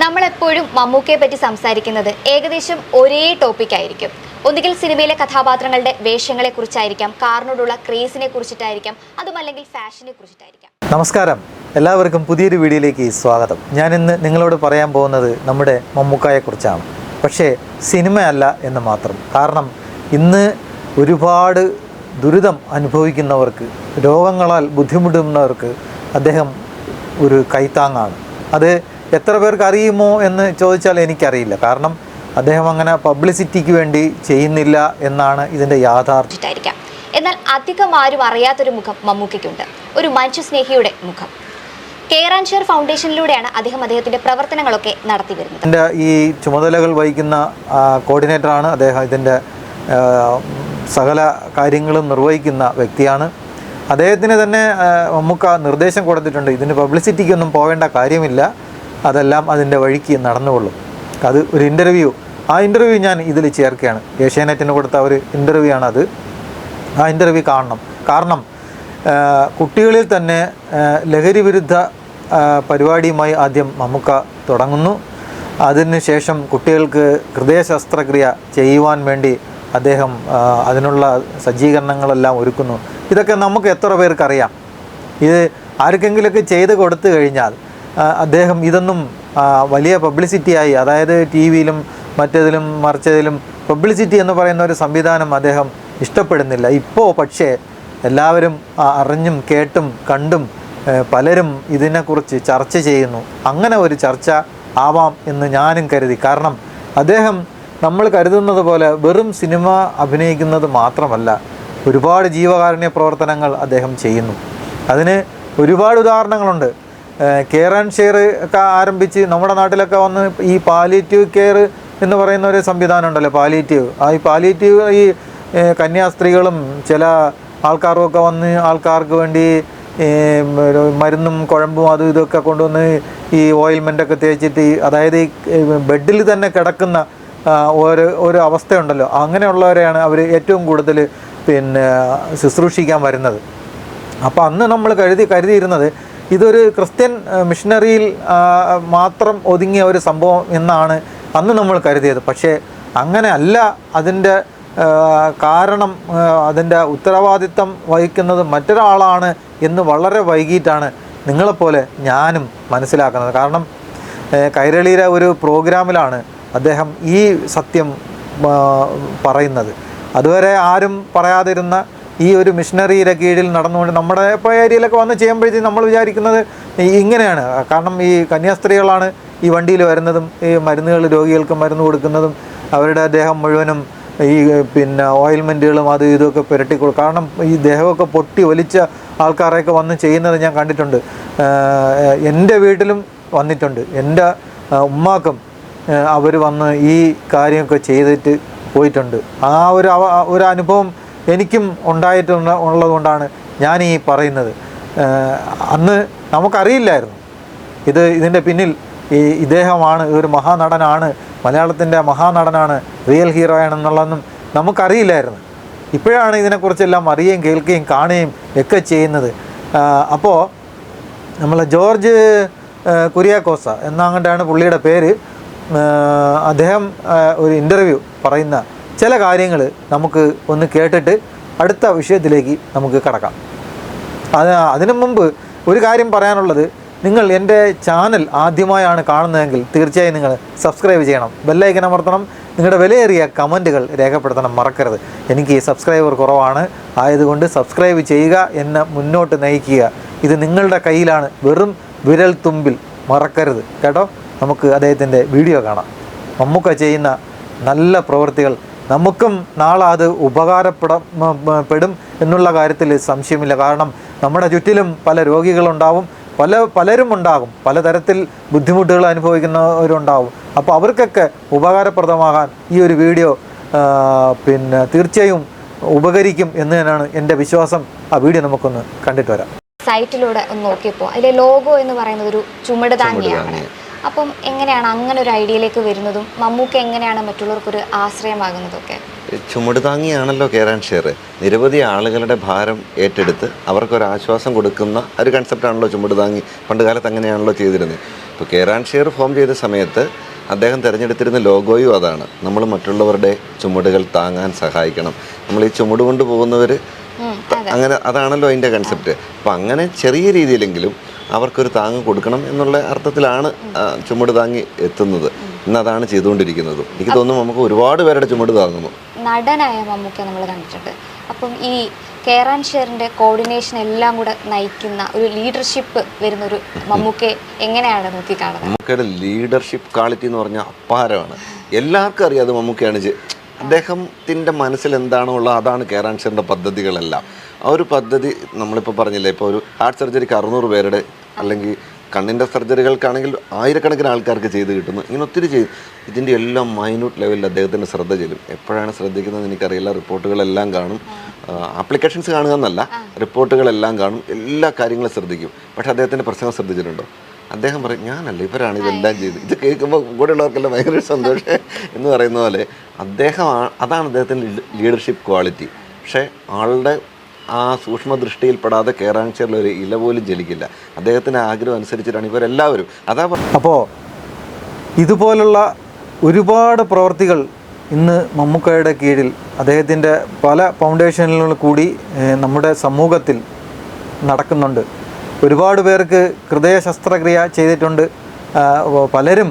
നമ്മളെപ്പോഴും മമ്മൂക്കയെ പറ്റി സംസാരിക്കുന്നത് ഏകദേശം ഒരേ ടോപ്പിക് ആയിരിക്കും. ഒന്നുകിൽ സിനിമയിലെ കഥാപാത്രങ്ങളുടെ വേഷങ്ങളെ കുറിച്ചായിരിക്കാം കാറിനോടുള്ള ക്രേസിനെ കുറിച്ചിട്ടായിരിക്കാം അതുമല്ലെങ്കിൽ ഫാഷനെ കുറിച്ചിട്ടായിരിക്കാം. നമസ്കാരം. എല്ലാവർക്കും പുതിയൊരു വീഡിയോയിലേക്ക് സ്വാഗതം. ഞാൻ ഇന്ന് നിങ്ങളോട് പറയാൻ പോകുന്നത് നമ്മുടെ മമ്മൂക്കായെക്കുറിച്ചാണ് പക്ഷേ സിനിമയല്ല എന്ന് മാത്രം. കാരണം ഇന്ന് ഒരുപാട് ദുരിതം അനുഭവിക്കുന്നവർക്ക് രോഗങ്ങളാൽ ബുദ്ധിമുട്ടുന്നവർക്ക് അദ്ദേഹം ഒരു കൈത്താങ്ങാണ്. അത് എത്ര പേർക്ക് അറിയുമോ എന്ന് ചോദിച്ചാൽ എനിക്കറിയില്ല. കാരണം അദ്ദേഹം അങ്ങനെ പബ്ലിസിറ്റിക്ക് വേണ്ടി ചെയ്യുന്നില്ല എന്നാണ് ഇതിന്റെ യാഥാർത്ഥ്യം. എന്നാൽ അധികം ആരും അറിയാത്തൊരു മുഖം മമ്മൂക്കയ്ക്കുണ്ട്. ഒരു മനുഷ്യസ്നേഹിയുടെ മുഖം. കേറാൻഷെയർ ഫൗണ്ടേഷനിലൂടെയാണ് അദ്ദേഹം അദ്ദേഹത്തിന്റെ പ്രവർത്തനങ്ങളൊക്കെ നടത്തി വരുന്നത്. എന്റെ ഈ ചുമതലകൾ വഹിക്കുന്ന കോർഡിനേറ്റർ ആണ് അദ്ദേഹം. ഇതിന്റെ സകല കാര്യങ്ങളും നിർവഹിക്കുന്ന വ്യക്തിയാണ്. അദ്ദേഹത്തിന് തന്നെ ആ, മമ്മൂക്ക നിർദ്ദേശം കൊടുത്തിട്ടുണ്ട്. ഇതിന് പബ്ലിസിറ്റിക്കൊന്നും പോകേണ്ട കാര്യമില്ല. അതെല്ലാം അതിന്റെ വഴിക്ക് നടന്നുകൊള്ളും. അത് ഒരു ഇന്റർവ്യൂ ആ ഇന്റർവ്യൂ ഞാൻ ഇതിൽ ചേർക്കുകയാണ്. ഏഷ്യാനെറ്റിന് കൊടുത്ത ഒരു ഇന്റർവ്യൂ അത്. ആ ഇന്റർവ്യൂ കാണണം. കാരണം കുട്ടികളിൽ തന്നെ ലഹരി വിരുദ്ധ പരിപാടിയുമായി ആദ്യം മമ്മുക്ക തുടങ്ങുന്നു. അതിനുശേഷം കുട്ടികൾക്ക് ഹൃദയ ശസ്ത്രക്രിയ ചെയ്യുവാൻ വേണ്ടി അദ്ദേഹം അതിനുള്ള സജ്ജീകരണങ്ങളെല്ലാം ഒരുക്കുന്നു. ഇതൊക്കെ നമുക്ക് എത്ര പേർക്കറിയാം? ഇത് ആർക്കെങ്കിലുമൊക്കെ ചെയ്ത് കൊടുത്തു കഴിഞ്ഞാൽ അദ്ദേഹം ഇതൊന്നും വലിയ പബ്ലിസിറ്റിയായി അതായത് ടി വിയിലും മറ്റേതിലും മറിച്ചതിലും പബ്ലിസിറ്റി എന്ന് പറയുന്ന ഒരു സംവിധാനം അദ്ദേഹം ഇഷ്ടപ്പെടുന്നില്ല. ഇപ്പോൾ പക്ഷേ എല്ലാവരും അറിഞ്ഞും കേട്ടും കണ്ടും പലരും ഇതിനെക്കുറിച്ച് ചർച്ച ചെയ്യുന്നു. അങ്ങനെ ഒരു ചർച്ച ആവാം എന്ന് ഞാനും കരുതി. കാരണം അദ്ദേഹം നമ്മൾ കരുതുന്നത് പോലെ വെറും സിനിമ അഭിനയിക്കുന്നത് മാത്രമല്ല ഒരുപാട് ജീവകാരുണ്യ പ്രവർത്തനങ്ങൾ അദ്ദേഹം ചെയ്യുന്നു. അതിന് ഒരുപാട് ഉദാഹരണങ്ങളുണ്ട്. കെയർ ആൻഡ് ഷെയർ ഒക്കെ ആരംഭിച്ച് നമ്മുടെ നാട്ടിലൊക്കെ വന്ന് ഈ പാലിയേറ്റീവ് കെയർ എന്ന് പറയുന്ന ഒരു സംവിധാനം ഉണ്ടല്ലോ പാലിയേറ്റീവ് ആ ഈ പാലിയേറ്റീവ് ഈ കന്യാസ്ത്രീകളും ചില ആൾക്കാരും ഒക്കെ വന്ന് ആൾക്കാർക്ക് വേണ്ടി മരുന്നും കുഴമ്പും അതും ഇതൊക്കെ കൊണ്ടുവന്ന് ഈ ഓയിൽമെന്റ് ഒക്കെ തേച്ചിട്ട് അതായത് ഈ ബെഡിൽ തന്നെ കിടക്കുന്ന ഒരു ഒരു അവസ്ഥയുണ്ടല്ലോ. അങ്ങനെയുള്ളവരെയാണ് അവർ ഏറ്റവും കൂടുതൽ പിന്നെ ശുശ്രൂഷിക്കാൻ വരുന്നത്. അപ്പോൾ അന്ന് നമ്മൾ കരുതി കരുതിയിരുന്നത് ഇതൊരു ക്രിസ്ത്യൻ മിഷനറിയിൽ മാത്രം ഒതുങ്ങിയ ഒരു സംഭവം എന്നാണ് അന്ന് നമ്മൾ കരുതിയത്. പക്ഷേ അങ്ങനെ അല്ല. അതിന്റെ കാരണം അതിന്റെ ഉത്തരവാദിത്തം വഹിക്കുന്നത് മറ്റൊരാളാണ് എന്ന് വളരെ വൈകിട്ടാണ് നിങ്ങളെപ്പോലെ ഞാനും മനസ്സിലാക്കുന്നത്. കാരണം കൈരളിയിലെ ഒരു പ്രോഗ്രാമിലാണ് അദ്ദേഹം ഈ സത്യം പറയുന്നത്. അതുവരെ ആരും പറയാതിരുന്ന ഈ ഒരു മിഷനറിയുടെ കീഴിൽ നടന്നുകൊണ്ട് നമ്മുടെ ഇപ്പോൾ ഏരിയയിലൊക്കെ വന്ന് ചെയ്യുമ്പോഴത്തേക്കും നമ്മൾ വിചാരിക്കുന്നത് ഇങ്ങനെയാണ്. കാരണം ഈ കന്യാസ്ത്രീകളാണ് ഈ വണ്ടിയിൽ വരുന്നതും ഈ മരുന്നുകൾ രോഗികൾക്ക് മരുന്ന് കൊടുക്കുന്നതും അവരുടെ ദേഹം മുഴുവനും ഈ പിന്നെ ഓയിൽമെന്റുകളും അത് ഇതൊക്കെ പുരട്ടി കാരണം ഈ ദേഹമൊക്കെ പൊട്ടി ഒലിച്ച ആൾക്കാരെയൊക്കെ വന്ന് ചെയ്യുന്നത് ഞാൻ കണ്ടിട്ടുണ്ട്. എന്റെ വീട്ടിലും വന്നിട്ടുണ്ട്. എന്റെ ഉമ്മാക്കും അവർ വന്ന് ഈ കാര്യമൊക്കെ ചെയ്തിട്ട് പോയിട്ടുണ്ട്. ആ ഒരു ഒരു അനുഭവം എനിക്കും ഉണ്ടായിട്ടുണ്ട് ഉള്ളതുകൊണ്ടാണ് ഞാൻ ഈ പറയുന്നത് അന്ന് നമുക്കറിയില്ലായിരുന്നു. ഇത് ഇതിന്റെ പിന്നിൽ ഈ ഇദ്ദേഹമാണ് ഒരു മഹാനടനാണ് മലയാളത്തിന്റെ മഹാനടനാണ് റിയൽ ഹീറോ ആണെന്നുള്ളതെന്നും നമുക്കറിയില്ലായിരുന്നു. ഇപ്പോഴാണ് ഇതിനെക്കുറിച്ചെല്ലാം അറിയുകയും കേൾക്കുകയും കാണുകയും ഒക്കെ ചെയ്യുന്നത്. അപ്പോൾ നമ്മൾ ജോർജ് കുര്യാക്കോസ എന്നങ്ങോട്ടാണ് പുള്ളിയുടെ പേര്. അദ്ദേഹം ഒരു ഇന്റർവ്യൂ പറയുന്ന ചില കാര്യങ്ങൾ നമുക്ക് ഒന്ന് കേട്ടിട്ട് അടുത്ത വിഷയത്തിലേക്ക് നമുക്ക് കടക്കാം. അത് അതിനു മുമ്പ് ഒരു കാര്യം പറയാനുള്ളത് നിങ്ങൾ എന്റെ ചാനൽ ആദ്യമായാണ് കാണുന്നതെങ്കിൽ തീർച്ചയായും നിങ്ങൾ സബ്സ്ക്രൈബ് ചെയ്യണം. ബെല്ലൈക്കൻ അമർത്തണം. നിങ്ങളുടെ വിലയേറിയ കമന്റുകൾ രേഖപ്പെടുത്തണം മറക്കരുത്. എനിക്ക് സബ്സ്ക്രൈബർ കുറവാണ്. ആയതുകൊണ്ട് സബ്സ്ക്രൈബ് ചെയ്യുക എന്നെ മുന്നോട്ട് നയിക്കുക. ഇത് നിങ്ങളുടെ കയ്യിലാണ്. വെറും വിരൽ തുമ്പിൽ മറക്കരുത്. കേട്ടോ? നമുക്ക് അദ്ദേഹത്തിന്റെ വീഡിയോ കാണാം. മമ്മൂക്ക ചെയ്യുന്ന നല്ല പ്രവൃത്തികൾ നമുക്കും നാളെ അത് ഉപകാരപ്പെടാം മ- മ- പെടും എന്നുള്ള കാര്യത്തിൽ സംശയമില്ല. കാരണം നമ്മുടെ ചുറ്റിലും പല രോഗികളുണ്ടാവും പല പലരും ഉണ്ടാകും. പലതരത്തിൽ ബുദ്ധിമുട്ടുകൾ അനുഭവിക്കുന്നവരുണ്ടാവും. അപ്പോൾ അവർക്കൊക്കെ ഉപകാരപ്രദമാകാൻ ഈ ഒരു വീഡിയോ പിന്നെ തീർച്ചയായും ഉപകരിക്കും എന്ന് തന്നെയാണ് എന്റെ വിശ്വാസം. ആ വീഡിയോ നമുക്കൊന്ന് കണ്ടിട്ട് വരാം. സൈറ്റിലൂടെ ഒന്ന് നോക്കിയപ്പോൾ അതിലെ ലോഗോ എന്ന് പറയുന്നത് ഒരു ചുമട് താങ്ങിയാണ്. അപ്പം എങ്ങനെയാണ് അങ്ങനെ ഒരു ഐഡിയയിലേക്ക് വരുന്നതും മമ്മൂക്ക എങ്ങനെയാണ് മറ്റുള്ളവർക്കൊരു ആശ്രയമാകുന്നതൊക്കെ? ചുമട് താങ്ങിയാണല്ലോ കേരാൻ ഷെയർ നിരവധി ആളുകളുടെ ഭാരം ഏറ്റെടുത്ത് അവർക്കൊരു ആശ്വാസം കൊടുക്കുന്ന ഒരു കൺസെപ്റ്റാണല്ലോ ചുമട് താങ്ങി. പണ്ട് കാലത്ത് അങ്ങനെയാണല്ലോ ചെയ്തിരുന്നത് ഇപ്പോൾ കേരാൻ ഷെയർ ഫോം ചെയ്ത സമയത്ത് അദ്ദേഹം തിരഞ്ഞെടുത്തിരുന്ന ലോഗോയും അതാണ്. നമ്മൾ മറ്റുള്ളവരുടെ ചുമടുകൾ താങ്ങാൻ സഹായിക്കണം. നമ്മൾ ഈ ചുമട് കൊണ്ട് പോകുന്നവർ അങ്ങനെ അതാണല്ലോ അതിന്റെ കൺസെപ്റ്റ് അപ്പം അങ്ങനെ ചെറിയ രീതിയിലെങ്കിലും അവർക്കൊരു താങ്ങ് കൊടുക്കണം എന്നുള്ള അർത്ഥത്തിലാണ് ചുമട് താങ്ങി എത്തുന്നത്. ഇന്ന് അതാണ് ചെയ്തുകൊണ്ടിരിക്കുന്നത്. എനിക്ക് തോന്നുന്നു നമുക്ക് ഒരുപാട് പേരുടെ ചുമട് താങ്ങുന്നു. നടനായ മമ്മൂക്ക നമ്മൾ കണ്ടിട്ടുണ്ട്. അപ്പം ഈ കേറാൻ ഷെയറിന്റെ കോർഡിനേഷൻ എല്ലാം കൂടെ നയിക്കുന്ന ഒരു ലീഡർഷിപ്പ് വരുന്ന ഒരു മമ്മൂക്കെ എങ്ങനെയാണ് നോക്കി കാണുന്നത് മമ്മൂക്കയുടെ ലീഡർഷിപ്പ് ക്വാളിറ്റി എന്ന് പറഞ്ഞാൽ അപ്പാരമാണ് എല്ലാവർക്കും അറിയാം അത് മമ്മൂക്കയാണ് അദ്ദേഹത്തിന്റെ മനസ്സിൽ എന്താണോ ഉള്ളത് അതാണ് കേറാൻഷറിന്റെ പദ്ധതികളെല്ലാം. ആ ഒരു പദ്ധതി നമ്മളിപ്പോൾ പറഞ്ഞില്ലേ ഇപ്പോൾ ഒരു ഹാർട്ട് സർജറിക്ക് അറുന്നൂറ് പേരുടെ അല്ലെങ്കിൽ കണ്ണിന്റെ സർജറികൾക്കാണെങ്കിൽ ആയിരക്കണക്കിന് ആൾക്കാർക്ക് ചെയ്ത് കിട്ടുന്നു. ഇങ്ങനെ ഒത്തിരി ചെയ്തു. ഇതിന്റെ എല്ലാം മൈന്യൂട്ട് ലെവലിൽ അദ്ദേഹത്തിന്റെ ശ്രദ്ധ ചെല്ലും. എപ്പോഴാണ് ശ്രദ്ധിക്കുന്നത് എനിക്കറിയില്ല. റിപ്പോർട്ടുകളെല്ലാം കാണും. ആപ്ലിക്കേഷൻസ് കാണുക എന്നല്ല റിപ്പോർട്ടുകളെല്ലാം കാണും. എല്ലാ കാര്യങ്ങളും ശ്രദ്ധിക്കും. പക്ഷേ അദ്ദേഹത്തിന്റെ പ്രശ്നം ശ്രദ്ധിച്ചിട്ടുണ്ടോ? അദ്ദേഹം പറയും ഞാനല്ല ഇവരാണ് ഇതെല്ലാം ചെയ്ത്. ഇത് കേൾക്കുമ്പോൾ കൂടെയുള്ളവർക്കെല്ലാം ഭയങ്കര ഒരു സന്തോഷം എന്ന് പറയുന്ന പോലെ അദ്ദേഹം അതാണ് അദ്ദേഹത്തിന്റെ ലീഡർഷിപ്പ് ക്വാളിറ്റി പക്ഷേ ആളുടെ ആ സൂക്ഷ്മ ദൃഷ്ടിയിൽപ്പെടാതെ കേറാൻചേറിൽ ഒരു ഇല പോലും ജലിക്കില്ല അദ്ദേഹത്തിന്റെ ആഗ്രഹം അനുസരിച്ചിട്ടാണ് ഇവരെല്ലാവരും അതാ. അപ്പോൾ ഇതുപോലുള്ള ഒരുപാട് പ്രവർത്തികൾ ഇന്ന് മമ്മൂക്കയുടെ കീഴിൽ അദ്ദേഹത്തിന്റെ പല ഫൗണ്ടേഷനുകളിൽ കൂടി നമ്മുടെ സമൂഹത്തിൽ നടക്കുന്നുണ്ട്. ഒരുപാട് പേർക്ക് ഹൃദയ ശസ്ത്രക്രിയ ചെയ്തിട്ടുണ്ട് പലരും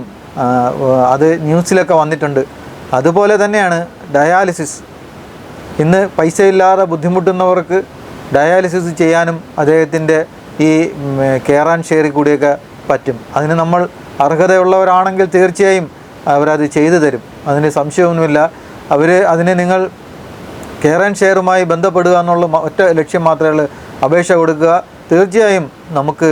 അത് ന്യൂസിലൊക്കെ വന്നിട്ടുണ്ട്. അതുപോലെ തന്നെയാണ് ഡയാലിസിസ്. ഇന്ന് പൈസ ഇല്ലാതെ ബുദ്ധിമുട്ടുന്നവർക്ക് ഡയാലിസിസ് ചെയ്യാനും അദ്ദേഹത്തിന്റെ ഈ കെയർ ആൻഡ് ഷെയറിൽ കൂടിയൊക്കെ പറ്റും. അതിന് നമ്മൾ അർഹതയുള്ളവരാണെങ്കിൽ തീർച്ചയായും അവരത് ചെയ്തു തരും. അതിന് സംശയമൊന്നുമില്ല. അവർ അതിന് നിങ്ങൾ കെയർ ആൻഡ് ഷെയറുമായി ബന്ധപ്പെടുക എന്നുള്ള ഒറ്റ ലക്ഷ്യം മാത്രമേ ഉള്ളൂ. അപേക്ഷ കൊടുക്കുക. തീർച്ചയായും നമുക്ക്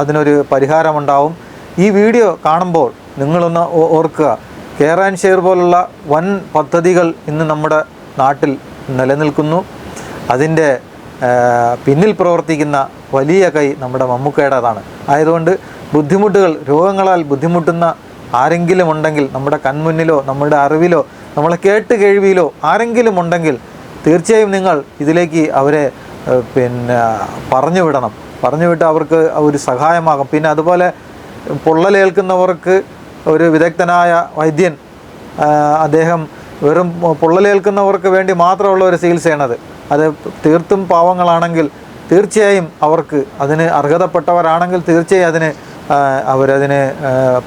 അതിനൊരു പരിഹാരമുണ്ടാവും. ഈ വീഡിയോ കാണുമ്പോൾ നിങ്ങളൊന്ന് ഓർക്കുക. കെയർ ആൻഡ് ഷെയർ പോലുള്ള വൻ പദ്ധതികൾ ഇന്ന് നമ്മുടെ നാട്ടിൽ നിലനിൽക്കുന്നു. അതിന്റെ പിന്നിൽ പ്രവർത്തിക്കുന്ന വലിയ കൈ നമ്മുടെ മമ്മൂക്കയുടേതാണ്. ആയതുകൊണ്ട് ബുദ്ധിമുട്ടുകൾ രോഗങ്ങളാൽ ബുദ്ധിമുട്ടുന്ന ആരെങ്കിലും ഉണ്ടെങ്കിൽ നമ്മുടെ കൺമുന്നിലോ നമ്മുടെ അറിവിലോ നമ്മളെ കേട്ട് കേൾവിയിലോ ആരെങ്കിലും ഉണ്ടെങ്കിൽ തീർച്ചയായും നിങ്ങൾ ഇതിലേക്ക് അവരെ പിന്നെ പറഞ്ഞു വിടണം. പറഞ്ഞു വിട്ട് അവർക്ക് ഒരു സഹായമാകും. പിന്നെ അതുപോലെ പൊള്ളലേൽക്കുന്നവർക്ക് ഒരു വിദഗ്ധനായ വൈദ്യൻ അദ്ദേഹം വെറും പൊള്ളലേൽക്കുന്നവർക്ക് വേണ്ടി മാത്രമുള്ള ഒരു ചികിത്സയാണത്. അത് തീർത്തും പാവങ്ങളാണെങ്കിൽ തീർച്ചയായും അവർക്ക് അതിന് അർഹതപ്പെട്ടവരാണെങ്കിൽ തീർച്ചയായും അതിന് അവരതിന്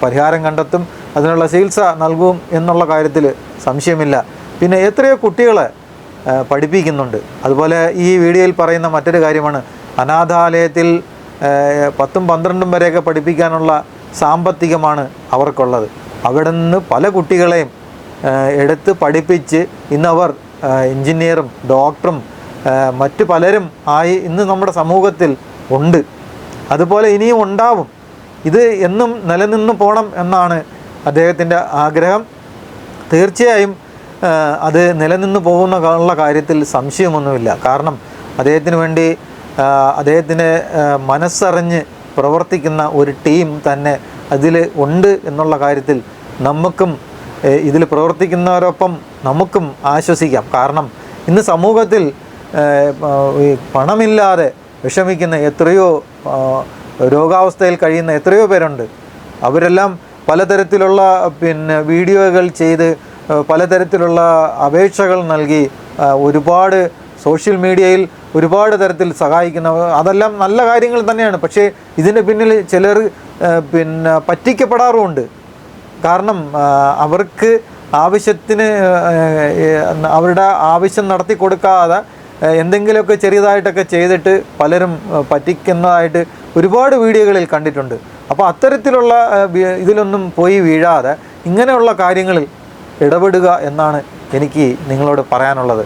പരിഹാരം കണ്ടെത്തും. അതിനുള്ള ചികിത്സ നൽകും എന്നുള്ള കാര്യത്തിൽ സംശയമില്ല. പിന്നെ എത്രയോ കുട്ടികളെ പഠിപ്പിക്കുന്നുണ്ട്. അതുപോലെ ഈ വീഡിയോയിൽ പറയുന്ന മറ്റൊരു കാര്യമാണ്. അനാഥാലയത്തിൽ പത്തും പന്ത്രണ്ടും വരെയൊക്കെ പഠിപ്പിക്കാനുള്ള സാമ്പത്തികമാണ് അവർക്കുള്ളത്. അവിടെ നിന്ന് പല കുട്ടികളെയും എടുത്ത് പഠിപ്പിച്ച് ഇന്നവർ ആ, എഞ്ചിനീയറും ഡോക്ടറും മറ്റു പലരും ആയി ഇന്ന് നമ്മുടെ സമൂഹത്തിൽ ഉണ്ട്. അതുപോലെ ഇനിയും ഉണ്ടാവും. ഇത് എന്നും നിലനിന്ന് പോകണം എന്നാണ് അദ്ദേഹത്തിന്റെ ആഗ്രഹം. തീർച്ചയായും അത് നിലനിന്ന് പോകുന്ന ഉള്ള കാര്യത്തിൽ സംശയമൊന്നുമില്ല. കാരണം അദ്ദേഹത്തിന് വേണ്ടി അദ്ദേഹത്തിന് മനസ്സറിഞ്ഞ് പ്രവർത്തിക്കുന്ന ഒരു ടീം തന്നെ അതിൽ ഉണ്ട് എന്നുള്ള കാര്യത്തിൽ നമുക്കും ഇതിൽ പ്രവർത്തിക്കുന്നവരൊപ്പം നമുക്കും ആശ്വസിക്കാം. കാരണം ഇന്ന് സമൂഹത്തിൽ പണമില്ലാതെ വിഷമിക്കുന്ന എത്രയോ രോഗാവസ്ഥയിൽ കഴിയുന്ന എത്രയോ പേരുണ്ട്. അവരെല്ലാം പലതരത്തിലുള്ള പിന്നെ വീഡിയോകൾ ചെയ്ത് പലതരത്തിലുള്ള അപേക്ഷകൾ നൽകി ഒരുപാട് സോഷ്യൽ മീഡിയയിൽ ഒരുപാട് തരത്തിൽ സഹായിക്കുന്ന അതെല്ലാം നല്ല കാര്യങ്ങൾ തന്നെയാണ്. പക്ഷേ ഇതിന് പിന്നിൽ ചിലർ പിന്നെ പറ്റിക്കപ്പെടാറുമുണ്ട്. കാരണം അവർക്ക് ആവശ്യത്തിന് അവരുടെ ആവശ്യം നടത്തി കൊടുക്കാതെ എന്തെങ്കിലുമൊക്കെ ചെറിയതായിട്ടൊക്കെ ചെയ്തിട്ട് പലരും പറ്റിക്കുന്നതായിട്ട് ഒരുപാട് വീഡിയോകളിൽ കണ്ടിട്ടുണ്ട്. അപ്പോൾ അത്തരത്തിലുള്ള ഇതിലൊന്നും പോയി വീഴാതെ ഇങ്ങനെയുള്ള കാര്യങ്ങളിൽ ഇടപെടുക എന്നാണ് എനിക്ക് നിങ്ങളോട് പറയാനുള്ളത്.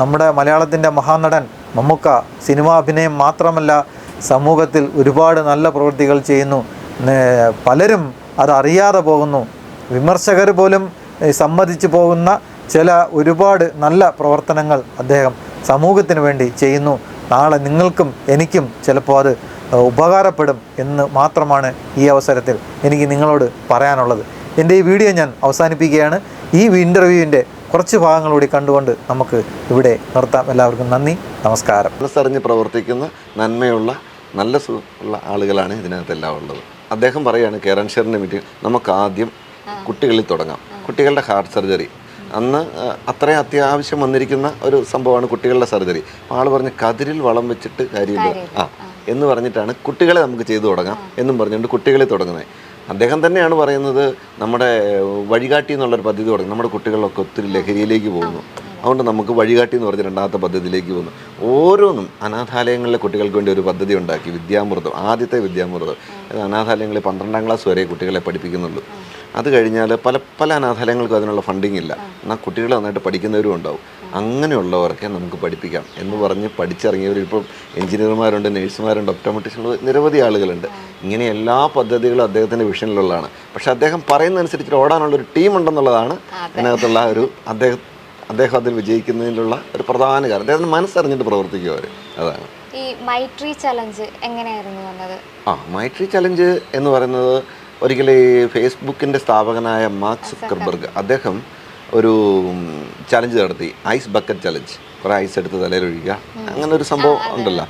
നമ്മുടെ മലയാളത്തിന്റെ മഹാനടൻ മമ്മൂക്ക സിനിമാ അഭിനയം മാത്രമല്ല സമൂഹത്തിൽ ഒരുപാട് നല്ല പ്രവൃത്തികൾ ചെയ്യുന്നു. പലരും അതറിയാതെ പോകുന്നു. വിമർശകർ പോലും സമ്മതിച്ചു പോകുന്ന ചില ഒരുപാട് നല്ല പ്രവർത്തനങ്ങൾ അദ്ദേഹം സമൂഹത്തിന് വേണ്ടി ചെയ്യുന്നു. നാളെ നിങ്ങൾക്കും എനിക്കും ചിലപ്പോൾ അത് ഉപകാരപ്പെടും എന്ന് മാത്രമാണ് ഈ അവസരത്തിൽ എനിക്ക് നിങ്ങളോട് പറയാനുള്ളത്. എന്റെ ഈ വീഡിയോ ഞാൻ അവസാനിപ്പിക്കുകയാണ്. ഈ ഇന്റർവ്യൂവിന്റെ കുറച്ച് ഭാഗങ്ങൾ കൂടി കണ്ടുകൊണ്ട് നമുക്ക് ഇവിടെ നിർത്താം. എല്ലാവർക്കും നന്ദി നമസ്കാരം. മനസ്സറിഞ്ഞ് പ്രവർത്തിക്കുന്ന നന്മയുള്ള നല്ല സുഖമുള്ള ആളുകളാണ് ഇതിനകത്തെല്ലാം ഉള്ളത് അദ്ദേഹം പറയാണ് കേരൻ ഷെറിന്റെ മീറ്റിംഗ് നമുക്ക് ആദ്യം കുട്ടികളിൽ തുടങ്ങാം. കുട്ടികളുടെ ഹാർട്ട് സർജറി അന്ന് അത്രയും അത്യാവശ്യം വന്നിരിക്കുന്ന ഒരു സംഭവമാണ് കുട്ടികളുടെ സർജറി ആൾ പറഞ്ഞ് കതിരിൽ വളം വെച്ചിട്ട് കാര്യമില്ല. ആ എന്ന് പറഞ്ഞിട്ടാണ് കുട്ടികളെ നമുക്ക് ചെയ്തു തുടങ്ങാം എന്നും പറഞ്ഞുകൊണ്ട് കുട്ടികളെ തുടങ്ങുന്നത്. അദ്ദേഹം തന്നെയാണ് പറയുന്നത് നമ്മുടെ വഴികാട്ടി എന്നുള്ളൊരു പദ്ധതി തുടങ്ങി. നമ്മുടെ കുട്ടികളൊക്കെ ഒത്തിരി ലഹരിയിലേക്ക് പോകുന്നു. അതുകൊണ്ട് നമുക്ക് വഴികാട്ടി എന്ന് പറഞ്ഞ രണ്ടാമത്തെ പദ്ധതിയിലേക്ക് പോകുന്നു. ഓരോന്നും അനാഥാലയങ്ങളിലെ കുട്ടികൾക്ക് വേണ്ടി ഒരു പദ്ധതി ഉണ്ടാക്കി. വിദ്യാമൃതം ആദ്യത്തെ വിദ്യാമൃതം. അത് അനാഥാലയങ്ങളിൽ പന്ത്രണ്ടാം ക്ലാസ് വരെ കുട്ടികളെ പഠിപ്പിക്കുന്നുള്ളൂ. അത് കഴിഞ്ഞാൽ പല പല അനാഥാലയങ്ങൾക്കും അതിനുള്ള ഫണ്ടിങ് ഇല്ല. എന്നാൽ കുട്ടികൾ നന്നായിട്ട് പഠിക്കുന്നവരും ഉണ്ടാവും. അങ്ങനെയുള്ളവർക്ക് നമുക്ക് പഠിപ്പിക്കാം എന്ന് പറഞ്ഞ് പഠിച്ചിറങ്ങിയവർ ഇപ്പോൾ എഞ്ചിനീയർമാരുണ്ട് നേഴ്സുമാരുണ്ട് ഒപ്റ്റോമെറ്റീഷ്യൻ നിരവധി ആളുകളുണ്ട്. ഇങ്ങനെ എല്ലാ പദ്ധതികളും അദ്ദേഹത്തിന്റെ വിഷനിലുള്ളതാണ് പക്ഷേ അദ്ദേഹം പറയുന്നതനുസരിച്ച് ഓടാനുള്ള ഒരു ടീം ഉണ്ടെന്നുള്ളതാണ് അതിനകത്തുള്ള ഒരു അദ്ദേഹം അദ്ദേഹം അതിൽ വിജയിക്കുന്നതിനുള്ള ഒരു പ്രധാന കാരണം. അദ്ദേഹത്തിന് മനസ്സറിഞ്ഞിട്ട് പ്രവർത്തിക്കുക അവർ അതാണ്. ഈ മൈട്രി ചലഞ്ച് എങ്ങനെയായിരുന്നു വന്നത്? ആ മൈട്രി ചലഞ്ച് എന്ന് പറയുന്നത് ഒരിക്കലും ഈ ഫേസ്ബുക്കിന്റെ സ്ഥാപകനായ മാർക്ക് സുക്കർബർഗ് അദ്ദേഹം ഒരു ചലഞ്ച് നടത്തി. Ice bucket challenge. കുറേ ഐസ് എടുത്ത് തലയിലൊഴിക്കുക. അങ്ങനെ ഒരു സംഭവം ഉണ്ടല്ലോ.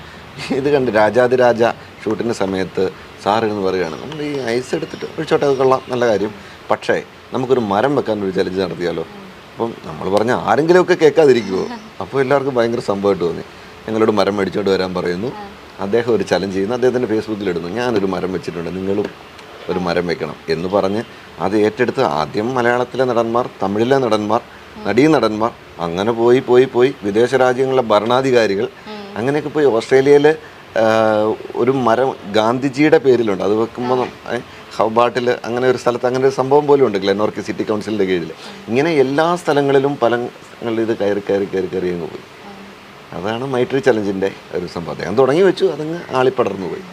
ഇത് കണ്ട് രാജാതിരാജ ഷൂട്ടിന്റെ സമയത്ത് സാർ എന്ന് പറയുകയാണ് നമ്മൾ ഈ ഐസ് എടുത്തിട്ട് ഒഴിച്ചോട്ടെ അത് കൊള്ളാം നല്ല കാര്യം. പക്ഷേ നമുക്കൊരു മരം വെക്കാൻ ഒരു ചലഞ്ച് നടത്തിയാലോ? അപ്പം നമ്മൾ പറഞ്ഞ ആരെങ്കിലുമൊക്കെ കേൾക്കാതിരിക്കുമോ അപ്പോൾ എല്ലാവർക്കും ഭയങ്കര സംഭവമായിട്ട് തോന്നി. ഞങ്ങളോട് മരം മേടിച്ചോണ്ട് വരാൻ പറയുന്നു. അദ്ദേഹം ഒരു ചലഞ്ച് ചെയ്യുന്നു. അദ്ദേഹത്തിന്റെ ഫേസ്ബുക്കിൽ ഇടുന്നു. ഞാനൊരു മരം വെച്ചിട്ടുണ്ട്. നിങ്ങളും ഒരു മരം വെക്കണം. എന്ന് പറഞ്ഞ് അത് ഏറ്റെടുത്ത് ആദ്യം മലയാളത്തിലെ നടന്മാർ തമിഴിലെ നടന്മാർ നടീ നടന്മാർ അങ്ങനെ പോയി പോയി പോയി വിദേശ രാജ്യങ്ങളിലെ ഭരണാധികാരികൾ അങ്ങനെയൊക്കെ പോയി ഓസ്ട്രേലിയയിൽ ഒരു മരം ഗാന്ധിജിയുടെ പേരിലുണ്ട്. അത് വെക്കുമ്പോൾ ഹൗബാട്ടിൽ അങ്ങനെ ഒരു സ്ഥലത്ത് അങ്ങനെ ഒരു സംഭവം പോലും ഉണ്ട് ഗ്ലെനോർക്ക് സിറ്റി കൗൺസിലിന്റെ കീഴിൽ ഇങ്ങനെ എല്ലാ സ്ഥലങ്ങളിലും പല സ്ഥലങ്ങളിൽ ഇത് കയറി കയറി കയറി കയറി അങ്ങ് പോയി. അതാണ് മൈട്രി ചലഞ്ചിന്റെ ഒരു സംഭവം. അദ്ദേഹം തുടങ്ങി വെച്ചു അതങ്ങ് ആളിപ്പടർന്നു പോയി.